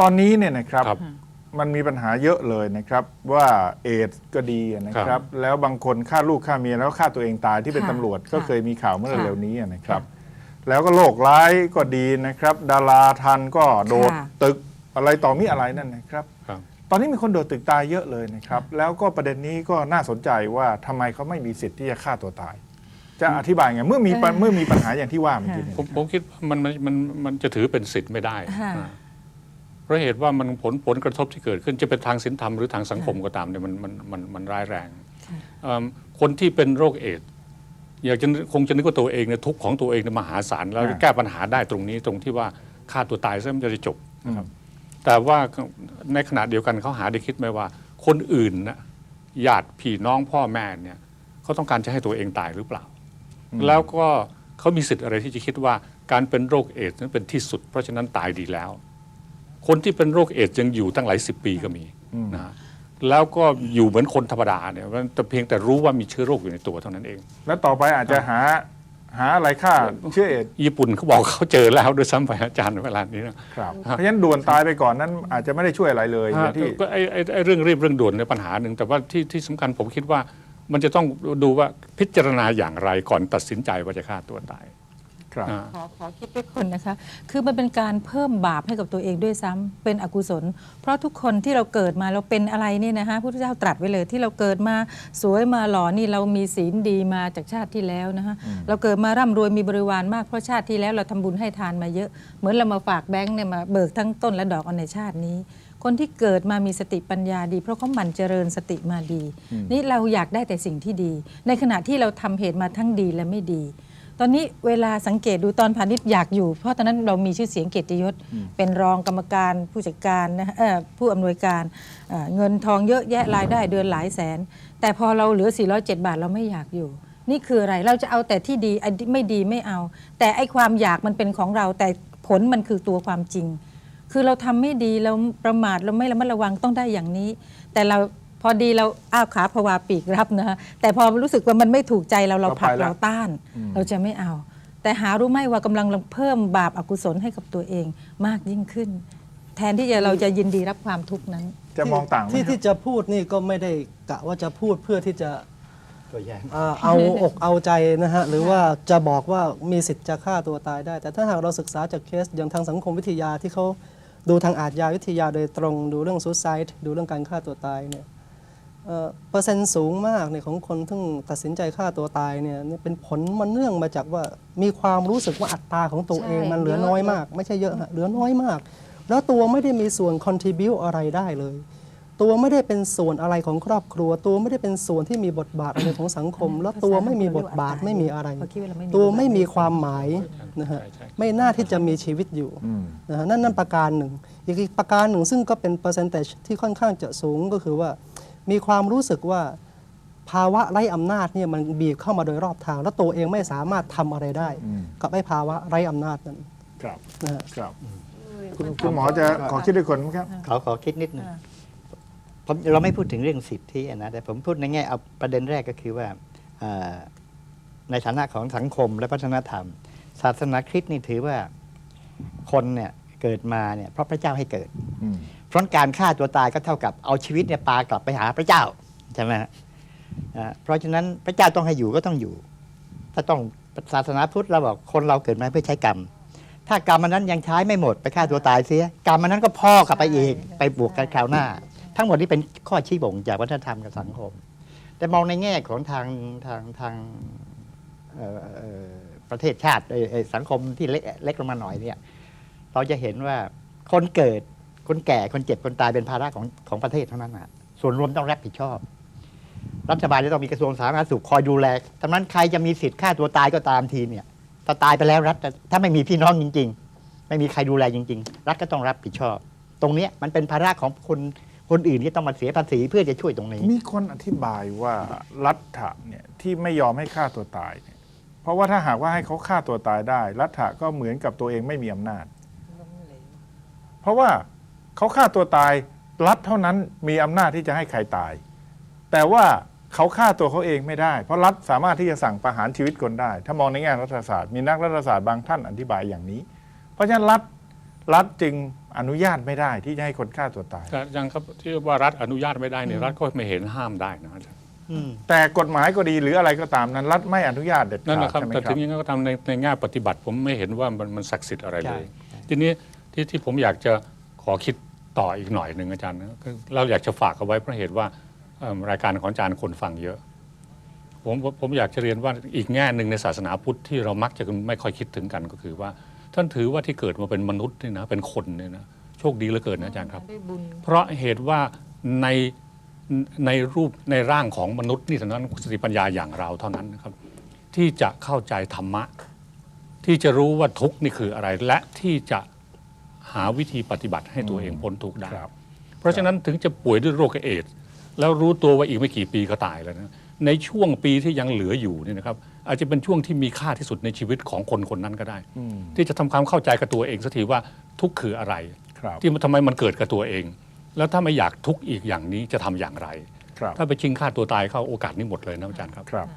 ตอนนี้เนี่ยนะครับครับมันมีปัญหาเยอะเลยนะครับ ว่าเอดส์ก็ดีนะคครัรับ บ แล้วบางคนฆ่าลูกฆ่าเมียแล้วฆ่าตัวเองตายที่เป็นค่ะตำรวจก็ค่ะเคยมีข่าวเมื่อค่ะเร็วนี้นะครับ แล้วก็โรคร้ายก็ดีนะครับ ดาราทันก็โดดค่ะ ตึกอะไรต่อมีอะไรนั่นนะครับ ครับ ตอนนี้มีคนโดดตึกตายเยอะเลยนะครับ แล้วก็ประเด็นนี้ก็น่าสนใจว่าทำไมเขาไม่มีสิทธิ์ที่จะฆ่าตัวตาย จะอธิบายไงเมื่อมีปัญเมื่อมีปัญหาอย่างที่ว่าเมื่อกี้เนี่ยผมผมคิดว่ามันมันมันมันจะถือเป็นสิทธิ์ไม่ได้ค่ะ อ่า เพราะเหตุว่ามันผลผลกระทบที่เกิดขึ้นจะเป็นทางศีลธรรมหรือทางสังคมก็ตามเนี่ยมันมันมันมันร้ายแรงค่ะเอิ่มคนที่เป็นโรคเอดส์อยากจะนึกคงจะนึกว่าตัวเองเนี่ยทุกข์ของตัวเองเนี่ยมหาศาลแล้วแก้ปัญหาได้ตรงนี้ตรงที่ว่าฆ่าตัวตายซะมันจะได้จบนะครับแต่ว่าในขณะเดียวกันเขาหาได้คิดไหมว่า คนอื่นนะญาติพี่น้องพ่อแม่เนี่ยเขาต้องการจะให้ตัวเองตายหรือเปล่า แล้วก็เขามีสิทธิ์อะไรที่จะคิดว่าการเป็นโรคเอดส์นั้นเป็นที่สุด เพราะฉะนั้นตายดีแล้ว คนที่เป็นโรคเอดส์ยังอยู่ตั้งหลายสิบปีก็มีนะฮะแล้วก็อยู่เหมือนคนธรรมดาเนี่ยแต่เพียงแต่รู้ว่ามีเชื้อโรคอยู่ในตัวเท่านั้นเอง แล้วต่อไปอาจจะหาหาอะไรฆ่าเชื้อเอดส์ญี่ปุ่นเขาบอกเขาเจอแล้วด้วยซ้ำไปอาจารย์เวลานี้นะ ครับ เพราะฉะนั้นด่วนตายไปก่อนนั้นอาจจะไม่ได้ช่วยอะไรเลยอย่างที่ ก็ไอ้ไอ้ไอ้เรื่องรีบเรื่องด่วนเนี่ยปัญหาหนึ่งแต่ว่าที่ที่สำคัญผมคิดว่ามันจะต้องดูว่าพิจารณาอย่างไรก่อนตัดสินใจว่าจะฆ่าตัวตาย ครับอ่าขอขอคิดด้วยคนนะคะ คือมันเป็นการเพิ่มบาปให้กับตัวเองด้วยซ้ำเป็นอกุศล เพราะทุกคนที่เราเกิดมาเราเป็นอะไรเนี่ยนะคะพุทธเจ้าตรัสไว้เลยที่เราเกิดมาสวยมาหล่อนี่เรามีศีลดีมาจากชาติที่แล้วนะคะเราเกิดมาร่ำรวยมีบริวารมากเพราะชาติที่แล้วเราทำบุญให้ทานมาเยอะ เหมือนเรามาฝากแบงค์เนี่ยมาเบิกทั้งต้นและดอกเอาในชาตินี้คนที่เกิดมามีสติปัญญาดี เพราะเขาหมั่นเจริญสติมาดี นี่เราอยากได้แต่สิ่งที่ดี ในขณะที่เราทำเหตุมาทั้งดีและไม่ดี ตอนนี้เวลาสังเกตดูตอนพาณิชย์อยากอยู่ เพราะตอนนั้นเรามีชื่อเสียงเกียรติยศ เป็นรองกรรมการผู้จัดการนะเอ่อผู้อำนวยการเอ่อเงินทองเยอะแยะรายได้เดือนหลายแสน แต่พอเราเหลือ 407 บาทเราไม่อยากอยู่ นี่คืออะไรเราจะเอาแต่ที่ดีไอ้ที่ไม่ดีไม่เอา แต่ไอ้ความอยากมันเป็นของเรา แต่ผลมันคือตัวความจริง คือเราทำไม่ดีเราประมาทเราไม่ระมัดระวังต้องได้อย่างนี้ แต่เราพ อดีเราอ้าวขาภาวาปีกรับนะฮะแต่พอรู้สึกว่ามันไม่ถูกใจเราเราผลักเราไปละเราต้านเราจะไม่เอา แต่หารู้ไหมว่ากำลังเพิ่มบาปอากุศลให้กับตัวเองมากยิ่งขึ้น แทนที่จะเราจะยินดีรับความทุกข์นั้น จะมองต่างไหมที่ครับที่จะพูดนี่ก็ไม่ได้กะว่าจะพูดเพื่อที่จะตัวอย่างอ่าเอา อกเอาใจนะฮะหรือว่าจะบอกว่ามีสิทธิ์จะฆ่าตัวตายได้ แต่ถ้าหากเราศึกษาจากเคสอย่างทางสังคมวิทยาที่เขาดูทางอาชญาวิทยาโดยตรงดูเรื่องซูซายด์ดูเรื่องการฆ่าตัวตายเนี่ย เอ่อเปอร์เซ็นต์สูงมากเนี่ยของคนที่ตัดสินใจฆ่าตัวตายเนี่ยเนี่ยเป็นผลมันเนื่องมาจากว่ามีความรู้สึกว่าอัตราของตัวเองใช่มันเหลือเยอะน้อยมาก ไม่ใช่เยอะฮะเหลือน้อยมาก แล้วตัวไม่ได้มีส่วน contribu อะไรได้เลย ตัวไม่ได้เป็นส่วนอะไรของครอบครัว ตัวไม่ได้เป็นส่วนที่มีบทบาทอะไรของสังคม แล้วตัวไม่มีบทบาทไม่มีอะไรเขาคิดว่าเราไม่มีตัวไม่บทบาทมีความหมายนะฮะใช่ใช่ไม่น่าที่จะมีชีวิตอยู่อืมนะฮะนั่นนั่นประการหนึ่ง อีกประการหนึ่งซึ่งก็เป็นเปอร์เซนต์ที่ค่อนข้างจะสูงก็คือว่า มีความรู้สึกว่าภาวะไร้อำนาจเนี่ยมันบีบเข้ามาโดยรอบทาง แล้วตัวเองไม่สามารถทำอะไรได้อืมกับไอ้ภาวะไร้อำนาจนั้นครับนะฮะครับคุณคุณหมอจะขอคิดด้วยคนไหมครับขอขอคิดนิดหนึงผมเราไม่พูดถึงเรื่องสิทธิอะนะแต่ผมพูดในแง่เอาประเด็นแรกก็คือว่าเอ่อในฐานะของสังคมและวัฒนธรรม ศาสนาคริสต์นี่ถือว่าคนเนี่ยเกิดมาเนี่ยเพราะพระเจ้าให้เกิดอืมเพ ราะการฆ่าตัวตายก็เท่ากับเอาชีวิตเนี่ยปากลับไปหาพระเจ้าใช่ไหมฮะอ่าเพราะฉะนั้นพระเจ้าต้องให้อยู่ก็ต้องอยู่ ถ้าต้องศาสนาพุทธเราบอกคนเราเกิดมาเพื่อใช้กรรม ถ้ากรรมมันนั้นยังใช้ไม่หมดไปฆ่าตัวตายเสียกรรมมันนั้นก็พ่อกลับไปอีกไปบวกกันคราวหน้า ทั้งหมดนี้เป็นข้อชี้บ่งจากวัฒนธรรมกับสังคม แต่มองในแง่ของทางทางทางเอ่อเอ่อประเทศชาติเอ่อเอ่อสังคมที่เล็กเล็กลงมาหน่อยเนี่ย เราจะเห็นว่าคนเกิด คนแก่คนเจ็บคนตายเป็นภาระของของประเทศเท่านั้นนะส่วนรวมต้องรับผิดชอบ รัฐบาลจะต้องมีกระทรวงสาธารณสุขคอยดูแลทั้งนั้นใครจะมีสิทธิ์ฆ่าตัวตายก็ตามทีเนี่ยถ้าตายไปแล้วรัฐถ้าไม่มีพี่น้องจริง ๆ ไม่มีใครดูแลจริง ๆ รัฐก็ต้องรับผิดชอบ ตรงเนี้ยมันเป็นภาระของคนคนอื่นที่ต้องมาเสียภาษีเพื่อจะช่วยตรงนี้ มีคนอธิบายว่ารัฐะเนี่ยที่ไม่ยอมให้ฆ่าตัวตายเนี่ยเพราะว่าถ้าหากว่าให้เขาฆ่าตัวตายได้ รัฐะก็เหมือนกับตัวเองไม่มีอำนาจ เพราะว่า เขาฆ่าตัวตายรัฐเท่านั้นมีอำนาจที่จะให้ใครตาย แต่ว่าเขาฆ่าตัวเขาเองไม่ได้ เพราะรัฐสามารถที่จะสั่งประหารชีวิตคนได้ ถ้ามองในแง่รัฐศาสตร์มีนักรัฐศาสตร์บางท่านอธิบายอย่างนี้ เพราะฉะนั้นรัฐรัฐจึงอนุญาตไม่ได้ที่จะให้คนฆ่าตัวตายแต่ยังครับที่ว่ารัฐอนุญาตไม่ได้เนี่ยรัฐก็ไม่เห็นห้ามได้นะอาจารย์อืมแต่กฎหมายก็ดีหรืออะไรก็ตามนั้น รัฐไม่อนุญาตเด็ดนั่นขาแหดละครับใช่ไหมแต่ครัถึบงยังไงก็ตามในในแง่ปฏิบัติ ผมไม่เห็นว่ามันมันศักดิ์สิทธิ์อะไรเลยใช่ทีนี้ที่ที่ผมอยากจะขอคิด ต่ออีกหน่อยหนึ่งอาจารย์นะคือเราอยากจะฝากเอาไว้เพราะเหตุว่าเอิ่มรายการของอาจารย์คนฟังเยอะผมผมผมอยากจะเรียนว่าอีกแง่หนึ่งในศาสนาพุทธที่เรามักจะไม่ค่อยคิดถึงกันก็คือว่า ท่านถือว่าที่เกิดมาเป็นมนุษย์นี่นะเป็นคนเนี่ยนะโชคดีเหลือเกินนะอาจารย์ครับด้วยบุญเพราะเหตุว่าในในรูปในร่างของมนุษย์นี่เท่านั้นสติปัญญาอย่างเราเท่านั้นนะครับ ที่จะเข้าใจธรรมะ ที่จะรู้ว่าทุกข์นี่คืออะไรและที่จะ หาวิธีปฏิบัติให้ตัวเองพ้นทุกข์ได้ ครับ เพราะฉะนั้นถึงจะป่วยด้วยโรคเอดส์แล้วรู้ตัวว่าอีกไม่กี่ปีก็ตายแล้วนะในช่วงปีที่ยังเหลืออยู่นี่นะครับอาจจะเป็นช่วงที่มีค่าที่สุดในชีวิตของคนคนนั้นก็ได้อืมที่จะทำความเข้าใจกับตัวเองสักทีว่าทุกข์คืออะไร ครับ ที่มันทำไมมันเกิดกับตัวเอง แล้วถ้าไม่อยากทุกข์อีกอย่างนี้จะทำอย่างไร ครับ ถ้าไปชิงฆ่าตัวตายเข้าโอกาสนี้หมดเลยนะอาจารย์ครับ ครับ